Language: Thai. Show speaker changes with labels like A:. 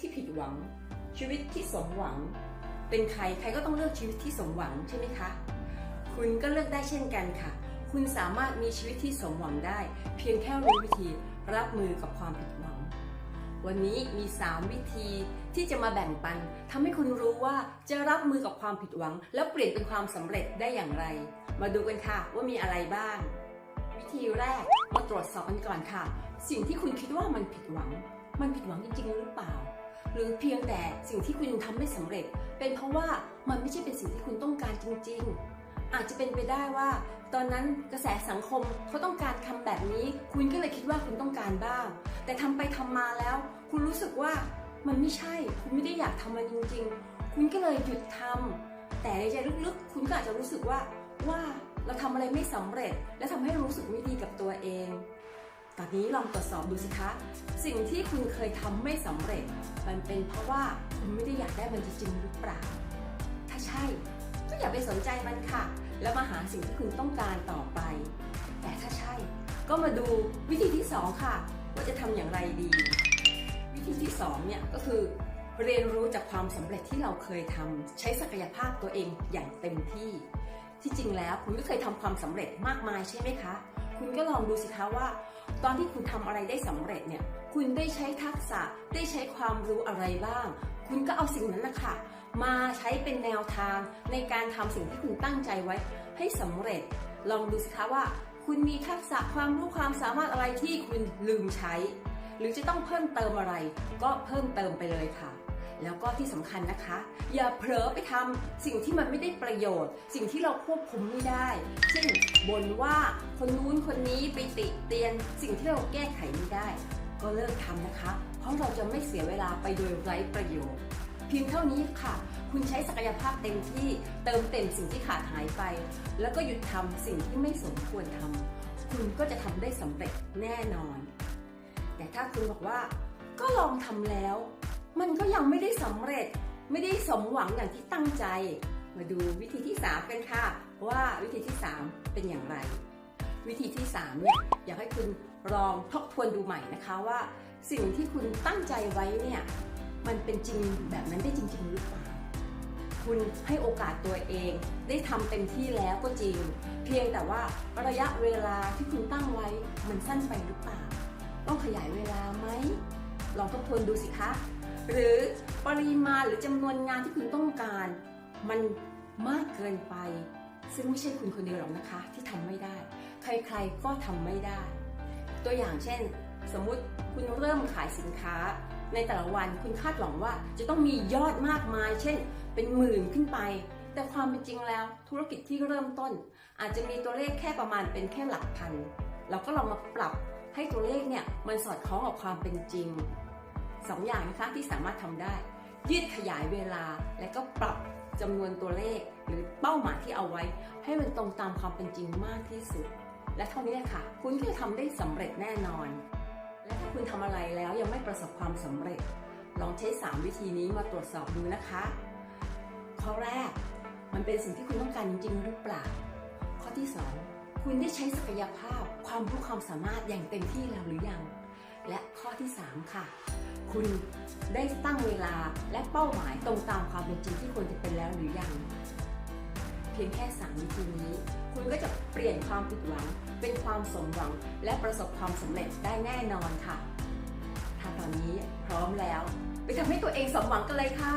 A: ที่ผิดหวัง ชีวิตที่สมหวัง เป็นใครใครก็ต้องเลือกชีวิตที่สมหวังใช่ไหมคะ คุณก็เลือกได้เช่นกันค่ะ คุณสามารถมีชีวิตที่สมหวังได้ เพียงแค่รู้วิธีรับมือกับความผิดหวัง วันนี้มี 3 วิธีที่จะมาแบ่งปันทำให้คุณรู้ว่าจะรับมือกับความผิดหวัง แล้วเปลี่ยนเป็นความสำเร็จได้อย่างไร มาดูกันค่ะว่ามีอะไรบ้าง วิธีแรกมาตรวจสอบกันก่อนค่ะ สิ่งที่คุณคิดว่ามันผิดหวัง มันผิดหวังจริงๆหรือเปล่า หรือเพียงแต่สิ่งที่คุณทำไม่สำเร็จ เป็นเพราะว่ามันไม่ใช่เป็นสิ่งที่คุณต้องการจริง ๆ อาจจะเป็นไปได้ว่า ตอนนั้นกระแสสังคมเขาต้องการทำแบบนี้ คุณก็เลยคิดว่าคุณต้องการบ้าง แต่ทำไปทำมาแล้ว คุณรู้สึกว่ามันไม่ใช่ คุณไม่ได้อยากทำมันจริง ๆ คุณก็เลยหยุดทำแต่ในใจลึกๆ คุณก็อาจจะรู้สึกว่าว่าเราทำอะไรไม่สำเร็จ และทำให้รู้สึกไม่ดีกับตัวเอง ตอนนี้ลองตรวจสอบดูสิคะ สิ่งที่คุณเคยทำไม่สำเร็จ มันเป็นเพราะว่าคุณไม่ได้อยากได้มันจริงหรือเปล่า ถ้าใช่ก็อย่าไปสนใจมันค่ะ แล้วมาหาสิ่งที่คุณต้องการต่อไป แต่ถ้าใช่ ก็มาดูวิธีที่ 2 ค่ะ ว่าจะทำอย่างไรดี วิธีที่2เนี่ยก็คือ เรียนรู้จากความสำเร็จที่เราเคยทำใช้ศักยภาพตัวเองอย่างเต็มที่ ที่จริงแล้วคุณก็เคยทำความสำเร็จมากมายใช่ไหมคะ คุณก็ลองดูสิคะว่า ตอนที่คุณทำอะไรได้สำเร็จเนี่ย คุณได้ใช้ทักษะได้ใช้ความรู้อะไรบ้าง คุณก็เอาสิ่งนั้นนะคะมาใช้เป็นแนวทางในการทำสิ่งที่คุณตั้งใจไว้ ให้สำเร็จ ลองดูสิคะว่า คุณมีทักษะความรู้ความสามารถอะไรที่คุณลืมใช้ หรือจะต้องเพิ่มเติมอะไร ก็เพิ่มเติมไปเลยค่ะแล้วก็ที่สำคัญนะคะ อย่าเผลอไปทำสิ่งที่มันไม่ได้ประโยชน์ สิ่งที่เราควบคุมไม่ได้ เช่น บ่นว่าคนนู้นคนนี้ไปติเตียนสิ่งที่เราแก้ไขไม่ได้ ก็เลิกทำนะคะ เพราะเราจะไม่เสียเวลาไปโดยไร้ประโยชน์เพียงเท่านี้ค่ะ คุณใช้ศักยภาพเต็มที่เติมเต็มสิ่งที่ขาดหายไป แล้วก็หยุดทำสิ่งที่ไม่สมควรทำคุณก็จะทำได้สำเร็จแน่นอน แต่ถ้าคุณบอกว่า ก็ลองทำแล้ว มันก็ยังไม่ได้สำเร็จไม่ได้สมหวังอย่างที่ตั้งใจ มาดูวิธีที่ 3 กันค่ะ ว่าวิธีที่ 3 เป็นอย่างไร วิธีที่3เนี่ยอยากให้คุณลองทบทวนดูใหม่นะคะว่า สิ่งที่คุณตั้งใจไว้เนี่ยมันเป็นจริงแบบนั้นได้จริง ๆ หรือเปล่า คุณให้โอกาสตัวเอง ได้ทำเต็มที่แล้วก็จริง เพียงแต่ว่าระยะเวลาที่คุณตั้งไว้มันสั้นไปหรือเปล่า ต้องขยายเวลาไหมลองทบทวนดูสิคะ หรือปริมาณหรือจำนวนงานที่คุณต้องการ มันมากเกินไป ซึ่งไม่ใช่คุณคนเดียวหรอกนะคะ ที่ทำไม่ได้ ใครๆก็ทำไม่ได้ ตัวอย่างเช่น สมมุติคุณเริ่มขายสินค้า ในแต่ละวันคุณคาดหวังว่าจะต้องมียอดมากมาย เช่น เป็นหมื่นขึ้นไป แต่ความเป็นจริงแล้ว ธุรกิจที่เริ่มต้น อาจจะมีตัวเลขแค่ประมาณเป็นแค่หลักพันเราก็ลองมาปรับให้ตัวเลขเนี่ยมันสอดคล้องกับความเป็นจริงสองอย่างนะคะที่สามารถทำได้ ยืดขยายเวลาและก็ปรับ จำนวนตัวเลขหรือเป้าหมายที่เอาไว้ ให้มันตรงตามความเป็นจริงมากที่สุด และเท่านี้แหละค่ะ คุณก็จะทำได้สำเร็จแน่นอน และถ้าคุณทำอะไรแล้วยังไม่ประสบความสำเร็จ ลองใช้ 3 วิธีนี้มาตรวจสอบดูนะคะ ข้อแรก มันเป็นสิ่งที่คุณต้องการจริง ๆ หรือเปล่า ข้อที่ 2 คุณได้ใช้ศักยภาพ ความรู้ความสามารถอย่างเต็มที่แล้วหรือยัง และข้อที่ 3 ค่ะ คุณได้ตั้งเวลาและเป้าหมายตรงตามความเป็นจริงที่ควรจะเป็นแล้วหรือยัง เพียงแค่สามวิธีนี้ คุณก็จะเปลี่ยนความผิดหวัง เป็นความสมหวัง และประสบความสำเร็จได้แน่นอนค่ะ ถ้าตอนนี้พร้อมแล้ว ไปทำให้ตัวเองสมหวังกันเลยค่ะ